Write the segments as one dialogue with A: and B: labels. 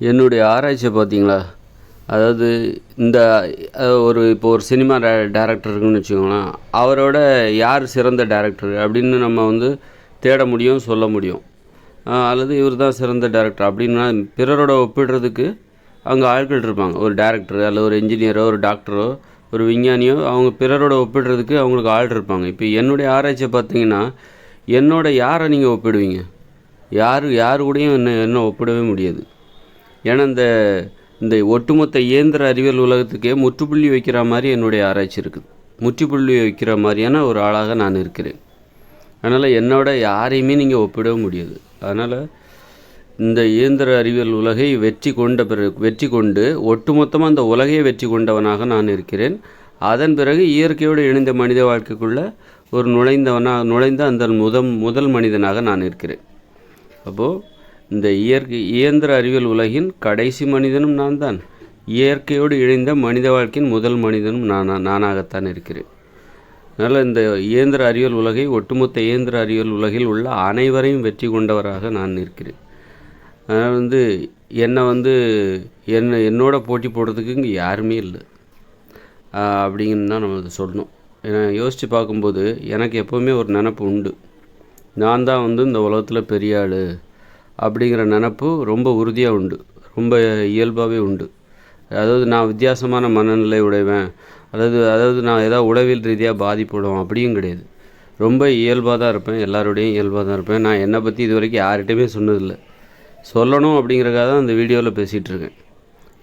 A: என்னுடைய ஆராய்ச்சியை பார்த்தீங்களா? அதாவது இந்த ஒரு இப்போ ஒரு சினிமா டே டேரக்டர் இருக்குன்னு வச்சுக்கோங்களேன் அவரோட யார் சிறந்த டேரக்டர் அப்படின்னு நம்ம வந்து தேட முடியும் சொல்ல முடியும். அல்லது இவர் தான் சிறந்த டேரக்டர் அப்படின்னா பிறரோட ஒப்பிடுறதுக்கு அங்கே ஆட்கள் இருப்பாங்க. ஒரு டேரக்டர் அல்லது ஒரு இன்ஜினியரோ ஒரு டாக்டரோ ஒரு விஞ்ஞானியோ அவங்க பிறரோட ஒப்பிடுறதுக்கு அவங்களுக்கு ஆள் இருப்பாங்க. இப்போ என்னுடைய ஆராய்ச்சியை பார்த்தீங்கன்னா என்னோட யாரை நீங்கள் ஒப்பிடுவீங்க? யார் யார் கூடயும் என்ன என்ன ஒப்பிடவே முடியாது. ஏன்னா இந்த இந்த ஒட்டுமொத்த இயந்திர அறிவியல் உலகத்துக்கே முற்றுப்புள்ளி வைக்கிற மாதிரி என்னுடைய ஆராய்ச்சி இருக்குது. முற்றுப்புள்ளி வைக்கிற மாதிரியான ஒரு ஆளாக நான் இருக்கிறேன். அதனால் என்னோட யாரையுமே நீங்கள் ஒப்பிட முடியாது. அதனால் இந்த இயந்திர அறிவியல் உலகை வெற்றி கொண்ட பிறகு வெற்றி கொண்டு ஒட்டுமொத்தமாக அந்த உலகையே வெற்றி கொண்டவனாக நான் இருக்கிறேன். அதன் பிறகு இயற்கையோடு இணைந்த மனித வாழ்க்கைக்குள்ளே ஒரு நுழைந்தவனாக நுழைந்த அந்த முதல் முதல் மனிதனாக நான் இருக்கிறேன். அப்போது இந்த இயற்கை இயந்திர அறிவியல் உலகின் கடைசி மனிதனும் நான் தான் இயற்கையோடு இணைந்த மனித வாழ்க்கையின் முதல் மனிதனும் நான் நானாகத்தான் இருக்கிறேன். அதனால் இந்த இயந்திர அறிவியல் உலகை ஒட்டுமொத்த இயந்திர அறிவியல் உலகில் உள்ள அனைவரையும் வெற்றி கொண்டவராக நான் இருக்கிறேன். அதனால் வந்து என்னை வந்து என்னை என்னோட போட்டி போடுறதுக்கு இங்கே யாருமே இல்லை. அப்படின்னு அப்படிங்கன்னு தான் நம்ம சொல்லணும். ஏன்னா யோசித்து பார்க்கும்போது எனக்கு எப்போவுமே ஒரு நினப்பு உண்டு. நான் தான் வந்து இந்த உலகத்தில் பெரிய ஆள். அப்படிங்கிற நினப்பு ரொம்ப உறுதியாக உண்டு. ரொம்ப இயல்பாகவே உண்டு. அதாவது நான் வித்தியாசமான மனநிலை உடைவேன் அதாவது அதாவது நான் ஏதாவது உளவியல் ரீதியாக பாதிப்படும் அப்படியும் கிடையாது. ரொம்ப இயல்பாக தான் இருப்பேன். எல்லாரோடையும் இயல்பாக தான் இருப்பேன். நான் என்னை பற்றி இது வரைக்கும் யார்கிட்டையுமே சொன்னதில்லை. சொல்லணும் அப்படிங்கிறக்காக தான் இந்த வீடியோவில் பேசிகிட்டு இருக்கேன்.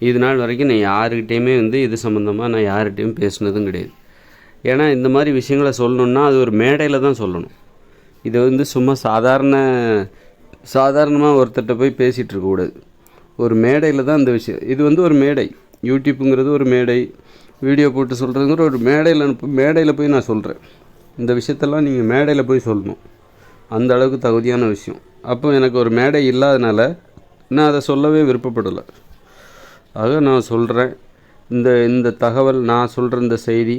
A: இது நாள் வரைக்கும் நான் யாருக்கிட்டேயுமே வந்து இது சம்மந்தமாக நான் யார்கிட்டையும் பேசுனதும் கிடையாது. ஏன்னா இந்த மாதிரி விஷயங்களை சொல்லணுன்னா அது ஒரு மேடையில் தான் சொல்லணும். இது வந்து சும்மா சாதாரண சாதாரணமாக ஒருத்தர்கிட்ட போய் பேசிகிட்டு இருக்கக்கூடாது ஒரு மேடையில் தான் இந்த விஷயம். இது வந்து ஒரு மேடை. யூடியூப்புங்கிறது ஒரு மேடை. வீடியோ போட்டு சொல்கிறதுங்கிற ஒரு மேடையில் அனுப்பு மேடையில் போய் நான் சொல்கிறேன் இந்த விஷயத்தெல்லாம் நீங்கள் மேடையில் போய் சொல்லணும். அந்த அளவுக்கு தகுதியான விஷயம். அப்போ எனக்கு ஒரு மேடை இல்லாதனால நான் அதை சொல்லவே விருப்பப்படலை. ஆக நான் சொல்கிறேன் இந்த இந்த தகவல் நான் சொல்கிற இந்த செய்தி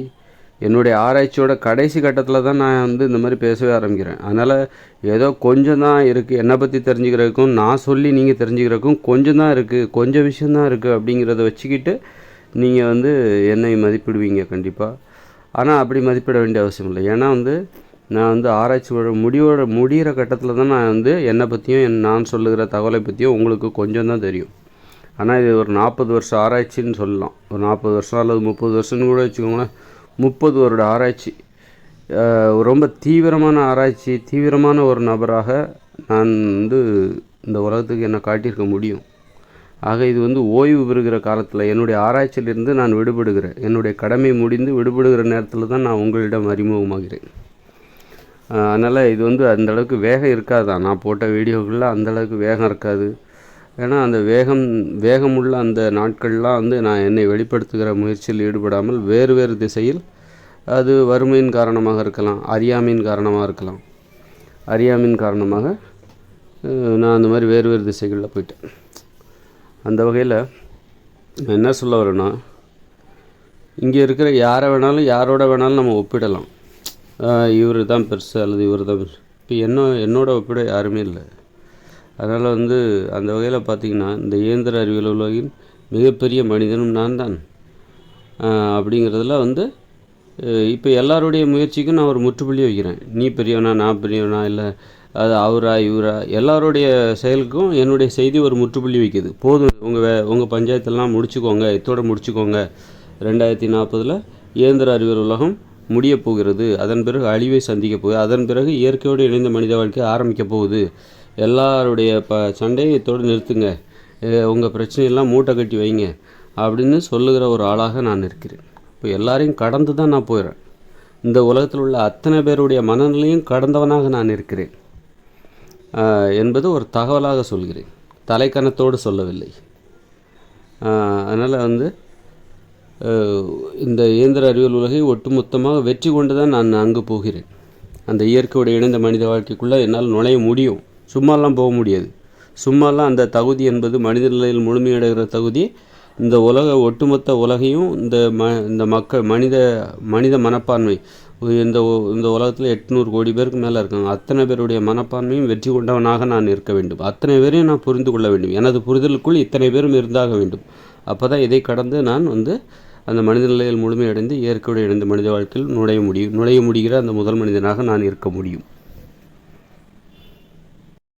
A: என்னுடைய ஆராய்ச்சியோட கடைசி கட்டத்தில் தான் நான் வந்து இந்த மாதிரி பேசவே ஆரம்பிக்கிறேன். அதனால் ஏதோ கொஞ்சம் தான் இருக்குது என்னை பற்றி தெரிஞ்சுக்கிறதுக்கும் நான் சொல்லி நீங்கள் தெரிஞ்சுக்கிறதுக்கும் கொஞ்சம் தான் இருக்குது கொஞ்சம் விஷயந்தான் இருக்குது அப்படிங்கிறத வச்சுக்கிட்டு நீங்கள் வந்து என்னை மதிப்பிடுவீங்க கண்டிப்பாக ஆனால் அப்படி மதிப்பிட வேண்டிய அவசியம் இல்லை. ஏன்னா வந்து நான் வந்து ஆராய்ச்சியோட முடிவோட முடிகிற கட்டத்தில் தான் நான் வந்து என்னை பற்றியும் என் நான் சொல்லுகிற தகவலை பற்றியும் உங்களுக்கு கொஞ்சம் தான் தெரியும். ஆனால் இது ஒரு நாற்பது வருஷம் ஆராய்ச்சின்னு சொல்லலாம். ஒரு நாற்பது வருஷம் அல்லது முப்பது வருஷம்னு கூட வச்சுக்கோங்களேன். முப்பது வருட ஆராய்ச்சி. ரொம்ப தீவிரமான ஆராய்ச்சி தீவிரமான ஒரு நபராக நான் வந்து இந்த உலகத்துக்கு என்னை காட்டியிருக்க முடியும். ஆக இது வந்து ஓய்வு பெறுகிற காலத்தில் என்னுடைய ஆராய்ச்சியிலிருந்து நான் விடுபடுகிறேன். என்னுடைய கடமை முடிந்து விடுபடுகிற நேரத்தில் தான் நான் உங்களிடம் அறிமுகமாகிறேன். அதனால் இது வந்து அந்தளவுக்கு வேகம் இருக்காதான் நான் போட்ட வீடியோக்களில் அந்த அளவுக்கு வேகம் இருக்காது. ஏன்னா அந்த வேகம் வேகமுள்ள அந்த நாட்கள்லாம் வந்து நான் என்னை வெளிப்படுத்துகிற முயற்சியில் ஈடுபடாமல் வேறு வேறு திசையில் அது வறுமையின் காரணமாக இருக்கலாம் அறியாமையின் காரணமாக இருக்கலாம். அறியாமையின் காரணமாக நான் அந்த மாதிரி வேறு வேறு திசைகளில் போயிட்டேன். அந்த வகையில் நான் என்ன சொல்ல வரேன்னா இங்கே இருக்கிற யாரை வேணாலும் யாரோட வேணாலும் நம்ம ஒப்பிடலாம். இவர் தான் பெருசு அல்லது இவர் தான் பெருசு. இப்போ என்ன என்னோட ஒப்பிட யாருமே இல்லை. அதனால் வந்து அந்த வகையில் பார்த்திங்கன்னா இந்த இயந்திர அறிவியல் உலகின் மிகப்பெரிய மனிதனும் நான் தான். அப்படிங்கிறதுல வந்து இப்போ எல்லாருடைய முயற்சிக்கும் நான் ஒரு முற்றுப்புள்ளி வைக்கிறேன். நீ பெரியவனா நான் பெரியவனா இல்லை அது அவரா இவரா எல்லாருடைய செயலுக்கும் என்னுடைய செய்தி ஒரு முற்றுப்புள்ளி வைக்கிது. போதும் உங்கள் வே உங்கள் பஞ்சாயத்தெல்லாம் முடிச்சுக்கோங்க இத்தோட முடிச்சுக்கோங்க. ரெண்டாயிரத்தி நாற்பதில் இயந்திர அறிவியல் உலகம் முடிய போகிறது. அதன் பிறகு அழிவை சந்திக்க போகுது. அதன் பிறகு இயற்கையோடு இணைந்த மனித வாழ்க்கை ஆரம்பிக்க போகுது. எல்லாருடைய ப சண்டையத்தோடு நிறுத்துங்க. உங்கள் பிரச்சனையெல்லாம் மூட்டை கட்டி வைங்க. அப்படின்னு சொல்லுகிற ஒரு ஆளாக நான் இருக்கிறேன். இப்போ எல்லாரையும் கடந்து தான் நான் போயிடுறேன் இந்த உலகத்தில் உள்ள அத்தனை பேருடைய மனநிலையும் கடந்தவனாக நான் இருக்கிறேன். என்பது ஒரு தகவலாக சொல்கிறேன். தலைக்கணத்தோடு சொல்லவில்லை. அதனால் வந்து இந்த இயந்திர அறிவியல் உலகை ஒட்டுமொத்தமாக வெற்றி கொண்டு தான் நான் அங்கு போகிறேன். அந்த இயற்கையோடு இணைந்த மனித வாழ்க்கைக்குள்ளே என்னால் நுழைய முடியும். சும்மாலாம் போக முடியாது. சும்மாலாம் அந்த தகுதி என்பது மனித நிலையில் முழுமையடைகிற தகுதி. இந்த உலக ஒட்டுமொத்த உலகையும் இந்த ம இந்த மக்கள் மனித மனித மனப்பான்மை. இந்த இந்த உலகத்தில் எட்நூறு கோடி பேருக்கு மேலே இருக்காங்க. அத்தனை பேருடைய மனப்பான்மையும் வெற்றி கொண்டவனாக நான் இருக்க வேண்டும். அத்தனை பேரையும் நான் புரிந்து கொள்ள வேண்டும். எனது புரிதலுக்குள் இத்தனை பேரும் இருந்தாக வேண்டும். அப்போ தான் இதை கடந்து நான் வந்து அந்த மனித நிலையில் முழுமையடைந்து இயற்கையோடு இணைந்த மனித வாழ்க்கையில் நுழைய முடியும் நுழைய முடிகிற அந்த முதல் மனிதனாக நான் இருக்க முடியும்.